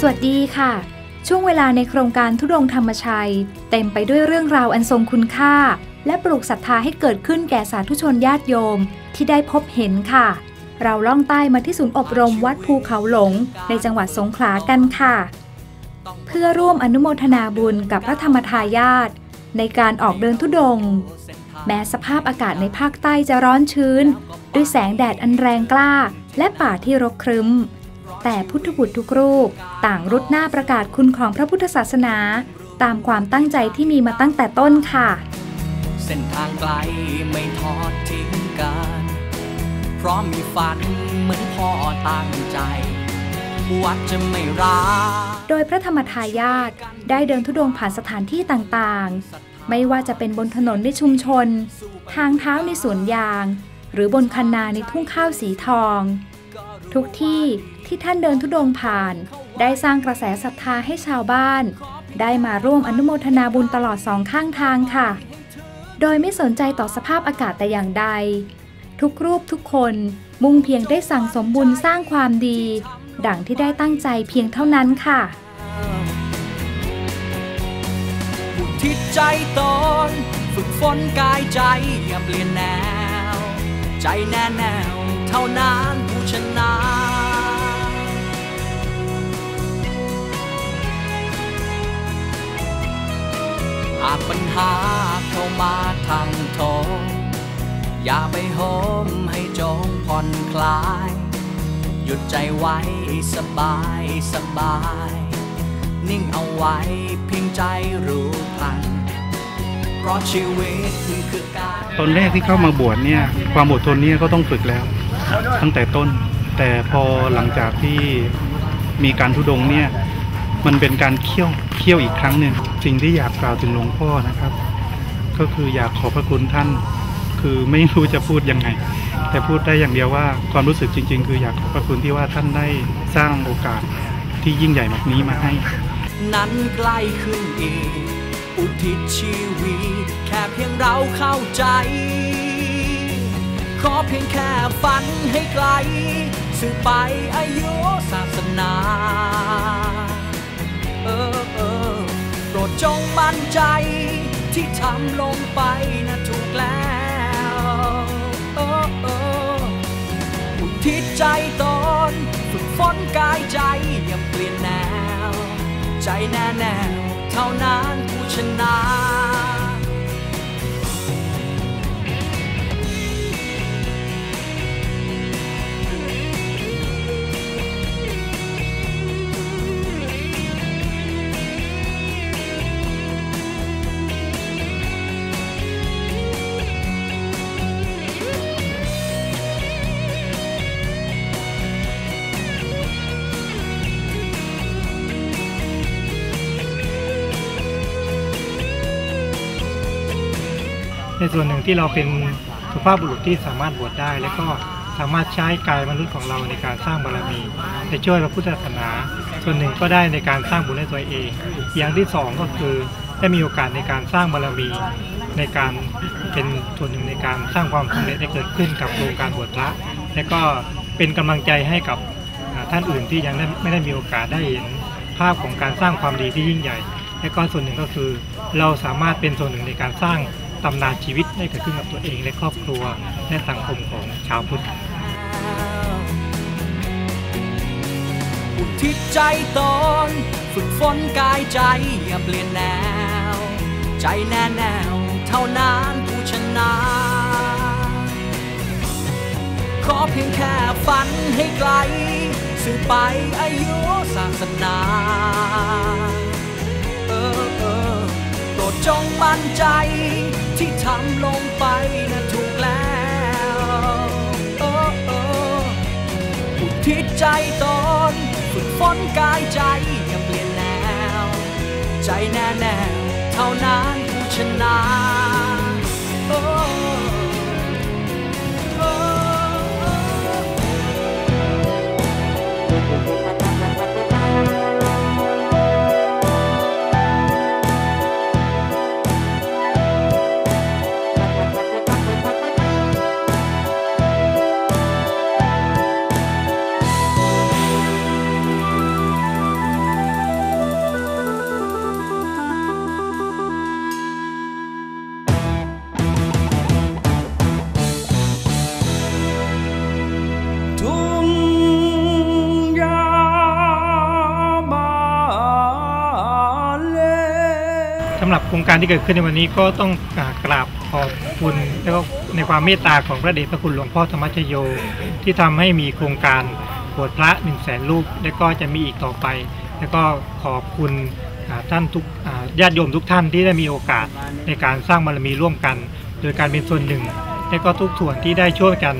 สวัสดีค่ะ ช่วงเวลาในโครงการทุดงธรรมชัย เต็มไปด้วยเรื่องราวอันทรงคุณค่า และปลูกศรัทธาให้เกิดขึ้นแก่สาธุชนญาติโยมที่ได้พบเห็นค่ะ เราล่องใต้มาที่ศูนย์อบรมวัดภูเขาหลง ในจังหวัดสงขลากันค่ะ เพื่อร่วมอนุโมทนาบุญกับพระธรรมทายาทในการออกเดินทุดง แม้สภาพอากาศในภาคใต้จะร้อนชื้น ด้วยแสงแดดอันแรงกล้า และป่าที่รกครึ้ม แต่พุทธบุตรทุกรูป ต่างรุดหน้าประกาศคุณของพระพุทธศาสนา ตามความตั้งใจที่มีมาตั้งแต่ต้นค่ะ เส้นทางไกลไม่ทอดทิ้งกันเพราะมีฝันเหมือนพ่อตั้งใจวัดจะไม่ร้างโดยพระธรรมทายาทได้เดินทุดงค์ผ่านสถานที่ต่างๆ ไม่ว่าจะเป็นบนถนนในชุมชน ทางเท้าในสวนยาง หรือบนคันนาในทุ่งข้าวสีทอง ทุกที่ที่ท่านเดินทุดงผ่าน ได้สร้างกระแสศรัทธาให้ชาวบ้าน ได้มาร่วมอนุโมทนาบุญตลอดสองข้างทางค่ะ โดยไม่สนใจต่อสภาพอากาศแต่อย่างใด ทุกรูปทุกคนมุ่งเพียงได้สั่งสมบุญสร้างความดี ดังที่ได้ตั้งใจเพียงเท่านั้นค่ะทิศใจตนฝึกฝนกายใจอย่าเปลี่ยนแนว ใจแน่แนวเท่านั้นผ ชนะ หากปัญหาเข้ามาทางโทงอย่าไปโหมให้จงผ่อนคลาย หยุดใจไว้สบายสบาย นิ่งเอาไว้เพียงใจรู้ทันเพราะชีวิตคือการตอนแรกที่เข้ามาบวชเนี่ย ความอดทนเนี่ยก็ต้องฝึกแล้ว ตั้งแต่ต้น แต่พอหลังจากที่มีการทุดงค์เนี่ย มันเป็นการเคี่ยวเคี่ยวอีกครั้งหนึ่งสิ่งที่อยากกล่าวถึงหลวงพ่อนะครับ ก็คืออยากขอบพระคุณท่าน คือไม่รู้จะพูดยังไง แต่พูดได้อย่างเดียวว่าความรู้สึกจริง ๆ คืออยากขอบพระคุณที่ว่าท่านได้สร้างโอกาสที่ยิ่งใหญ่แบบนี้มาให้ นั้นใกล้ขึ้นอีกอุทิศชีวิตแค่เพียงเราเข้าใจ ขอเพียงแค่ฝันให้ไกล สื่อไปอายุศาสนา เออเออโปรดจงมั่นใจที่ทำลงไปนะถูกแล้วเออเอออุทิศใจตนฝึกฝนกายใจอย่าเปลี่ยนแนว ใจแน่แนวเท่านั้นผู้ชนะ ในส่วนหนึ่งที่เราเป็นสุภาพบุรุษที่สามารถบวชได้ และก็สามารถใช้กายมนุษย์ของเราในการสร้างบารมีในช่วยพระพุทธศาสนา ส่วนหนึ่งก็ได้ในการสร้างบุญให้ตัวเอง อย่างที่สองก็คือได้มีโอกาสในการสร้างบารมีในการเป็นส่วนหนึ่งในการสร้างความสำเร็จให้เกิดขึ้นกับโครงการบวชพระ และก็เป็นกำลังใจให้กับท่านอื่นที่ยังไม่ได้มีโอกาสได้เห็นภาพของการสร้างความดีที่ยิ่งใหญ่ และก็ส่วนหนึ่งก็คือ เราสามารถเป็นส่วนหนึ่งในการสร้าง ตำนานชีวิตให้เกิดขึ้นกับตัวเองและครอบครัวและสังคมของชาวพุทธอุทิศใจตนฝึกฝนกายใจอย่าเปลี่ยนแนว ใจแน่แนวเท่านั้นผู้ชนะ ขอเพียงแค่ฝันให้ไกล สื่อไปอายุศาสนา จงมั่นใจ ที่ทำลงไปนะถูกแล้วโอ้โอ้อุทิศใจตนฝึกฝนกายใจอย่าเปลี่ยนแนว ใจแน่แน่เท่านั้นผู้ชนะโำหรับโครงการที่เกิดขึ้นในวันนี้ก็ต้องกราบขอบคุณแล้วก็ในความเมตตาของพระเดชพระคุณหลวงพ่อธรรมชโย ที่ทำให้มีโครงการบวชพระ1นึ่งแสนรูปและก็จะมีอีกต่อไป แล้วก็ขอบคุณท่านทุกญาติโยมทุกท่านที่ได้มีโอกาสในการสร้างบารมีร่วมกัน โดยการเป็นส่วนหนึ่ง และก็ทุกส่วนที่ได้ช่วยกัน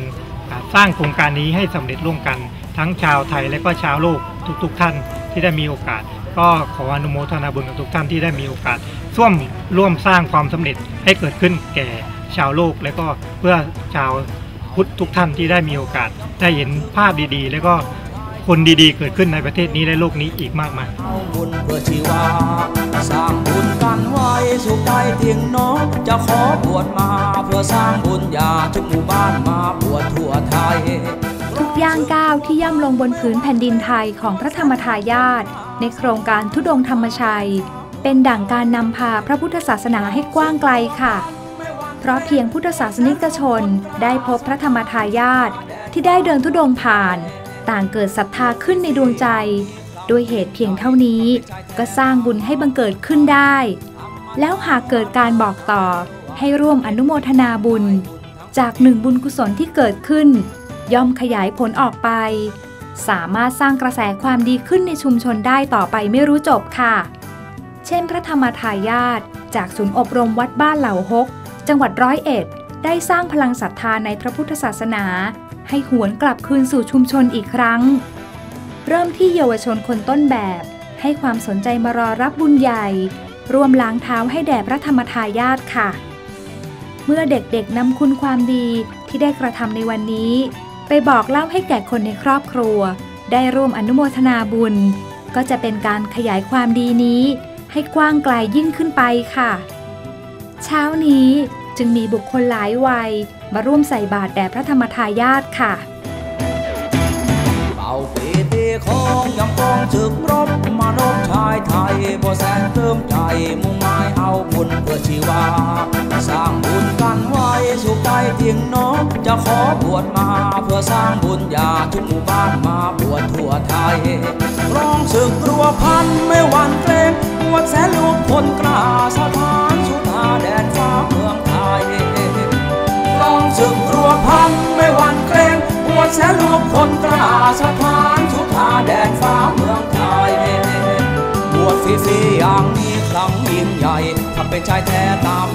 สร้างโครงการนี้ให้สำเร็จร่วมกัน ทั้งชาวไทยและก็ชาวโลกทุกๆ ท่านที่ได้มีโอกาส ก็ขออนุโมทนาบุญกับทุกท่านที่ได้มีโอกาส ร่วมร่วมสร้างความสำเร็จให้เกิดขึ้นแก่ชาวโลก และก็เพื่อชาวพุทธทุกท่านที่ได้มีโอกาส ได้เห็นภาพดีๆ และก็คนดีๆ เกิดขึ้นในประเทศนี้และโลกนี้อีกมากมายเอาบุญเพื่อชีวาสร้างบุญกันไว้สุขใจเตียงน้องจะขอบวชมาเพื่อสร้างบุญญาทุกหมู่บ้านมาบวชทั่วไทย ทุกย่างก้าวที่ย่ำลงบนผืนแผ่นดินไทยของพระธรรมทายาทในโครงการทุดงธรรมชัย เป็นดั่งการนำพาพระพุทธศาสนาให้กว้างไกลค่ะ เพราะเพียงพุทธศาสนิกชนได้พบพระธรรมทายาทที่ได้เดินทุดงผ่าน ต่างเกิดศรัทธาขึ้นในดวงใจ ด้วยเหตุเพียงเท่านี้ ก็สร้างบุญให้บังเกิดขึ้นได้ แล้วหากเกิดการบอกต่อให้ร่วมอนุโมทนาบุญ จากหนึ่งบุญกุศลที่เกิดขึ้น ย่อมขยายผลออกไป สามารถสร้างกระแสความดีขึ้นในชุมชนได้ต่อไปไม่รู้จบค่ะ เช่นพระธรรมทายาทจากศูนย์อบรมวัดบ้านเหล่าฮก จังหวัดร้อยเอ็ด ได้สร้างพลังศรัทธาในพระพุทธศาสนา ให้หวนกลับคืนสู่ชุมชนอีกครั้ง เริ่มที่เยาวชนคนต้นแบบ ให้ความสนใจมารอรับบุญใหญ่ ร่วมล้างเท้าให้แด่พระธรรมทายาทค่ะ เมื่อเด็กๆนำคุณความดีที่ได้กระทำในวันนี้ ไปบอกเล่าให้แก่คนในครอบครัว ได้ร่วมอนุโมทนาบุญ ก็จะเป็นการขยายความดีนี้ ให้กว้างไกลยิ่งขึ้นไปค่ะ เช้านี้จึงมีบุคคลหลายวัย มาร่วมใส่บาตรแด่พระธรรมทายาทค่ะเป่าปีตีของยังกองจึกรบมานพชายไทยบ่แสนเติมใจมุ่งหมายเอาบุญเพื่อชีวา สร้างบุญกันไว้สุขใจเทียงน้องจะขอบวชมาเพื่อสร้างบุญญาทุกหมู่บ้านมาบวชทั่วไทยร้องศึกรัวพันไม่หวั่นเกรง วชแสนลูกคนกล้าสถานสุธาแดนฟ้าเมืองไทยลองศึกรัวพันไม่หวั่นเกรงปวดแสนลูกคนตราสถานสุธาแดนฟ้าเมืองไทยบวชฟรีๆอย่างนี้ครั้งยิ่งใหญ่ถ้าเป็นชายแท้ตาม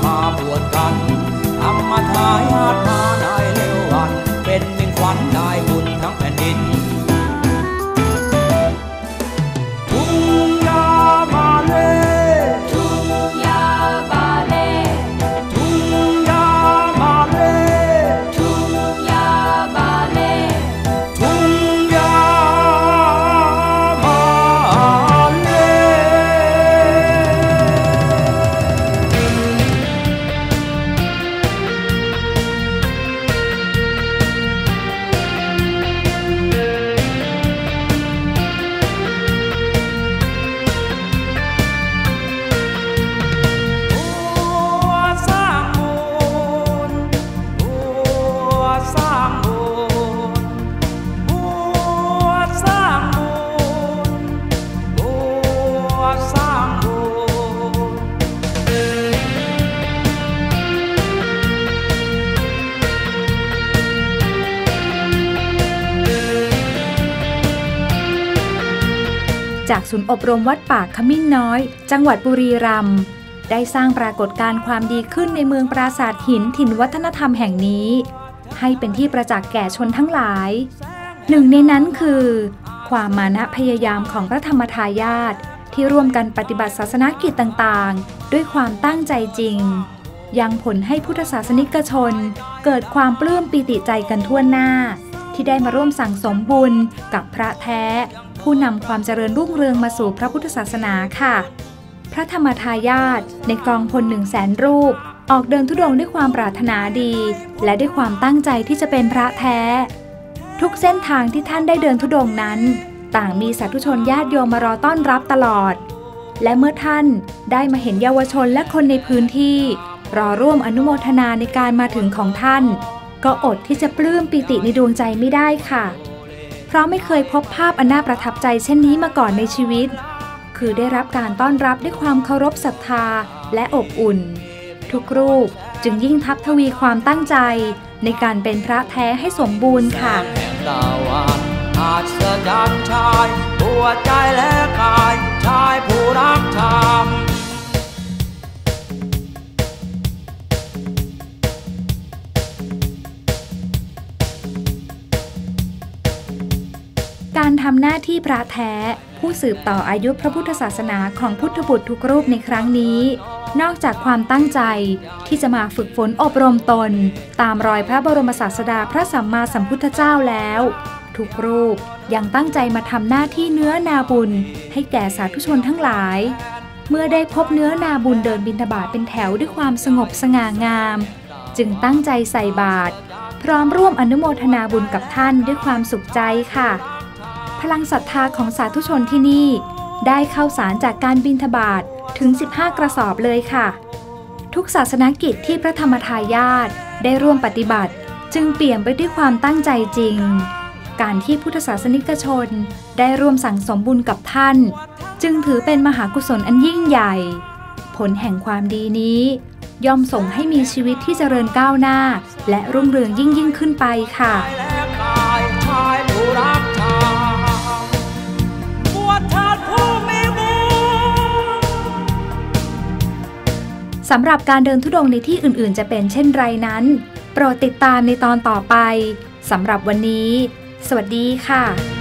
จากศูนย์อบรมวัดป่าขมิ้นน้อย จังหวัดบุรีรัมย์ได้สร้างปรากฏการณ์ความดีขึ้นในเมืองปราสาทหินถิ่นวัฒนธรรมแห่งนี้ ให้เป็นที่ประจักษ์แก่ชนทั้งหลาย หนึ่งในนั้นคือ ความมานะพยายามของพระธรรมทายาทที่ร่วมกันปฏิบัติศาสนกิจต่างๆ ด้วยความตั้งใจจริง ยังผลให้พุทธศาสนิกชน เกิดความปลื้มปิติใจกันทั่วหน้า ที่ได้มาร่วมสั่งสมบุญกับพระแท้ ผู้นำความเจริญรุ่งเรืองมาสู่พระพุทธศาสนาค่ะ พระธรรมทายาทในกองพลหนึ่งแสนรูป ออกเดินทุดงด้วยความปรารถนาดี และด้วยความตั้งใจที่จะเป็นพระแท้ ทุกเส้นทางที่ท่านได้เดินทุดงนั้น ต่างมีสาธุชนญาติโยมมารอต้อนรับตลอด และเมื่อท่านได้มาเห็นเยาวชนและคนในพื้นที่ รอร่วมอนุโมทนาในการมาถึงของท่าน ก็อดที่จะปลื้มปิติในดวงใจไม่ได้ค่ะ ราะไม่เคยพบภาพอันน่าประทับใจเช่นนี้มาก่อนในชีวิต คือได้รับการต้อนรับด้วยความเคารพศรัทธาและอบอุ่น ทุกรูปจึงยิ่งทับทวีความตั้งใจ ในการเป็นพระแท้ให้สมบูรณ์ค่ะอาจสดันชายหัวใจและกายชายผู้รักธรรม การทำหน้าที่พระแท้ ผู้สืบต่ออายุพระพุทธศาสนาของพุทธบุตรทุกรูปในครั้งนี้ นอกจากความตั้งใจที่จะมาฝึกฝนอบรมตน ตามรอยพระบรมศาสดาพระสัมมาสัมพุทธเจ้าแล้ว ทุกรูปยังตั้งใจมาทำหน้าที่เนื้อนาบุญ ให้แก่สาธุชนทั้งหลาย เมื่อได้พบเนื้อนาบุญเดินบิณฑบาตเป็นแถวด้วยความสงบสง่างาม จึงตั้งใจใส่บาตรพร้อมร่วมอนุโมทนาบุญกับท่านด้วยความสุขใจค่ะ พลังศรัทธาของสาธุชนที่นี่ ได้เข้าสารจากการบินทบาทถึง 15 กระสอบเลยค่ะ ทุกศาสนกิจที่พระธรรมทายาทได้ร่วมปฏิบัติ จึงเปลี่ยมไปด้วยความตั้งใจจริง การที่พุทธศาสนิกชนได้ร่วมสั่งสมบุญกับท่าน จึงถือเป็นมหากุศลอันยิ่งใหญ่ ผลแห่งความดีนี้ ย่อมส่งให้มีชีวิตที่เจริญก้าวหน้า และรุ่งเรืองยิ่งยิ่งขึ้นไปค่ะ สำหรับการเดินทุดงค์ในที่อื่นๆ จะเป็นเช่นไรนั้น โปรดติดตามในตอนต่อไปสำหรับวันนี้ สวัสดีค่ะ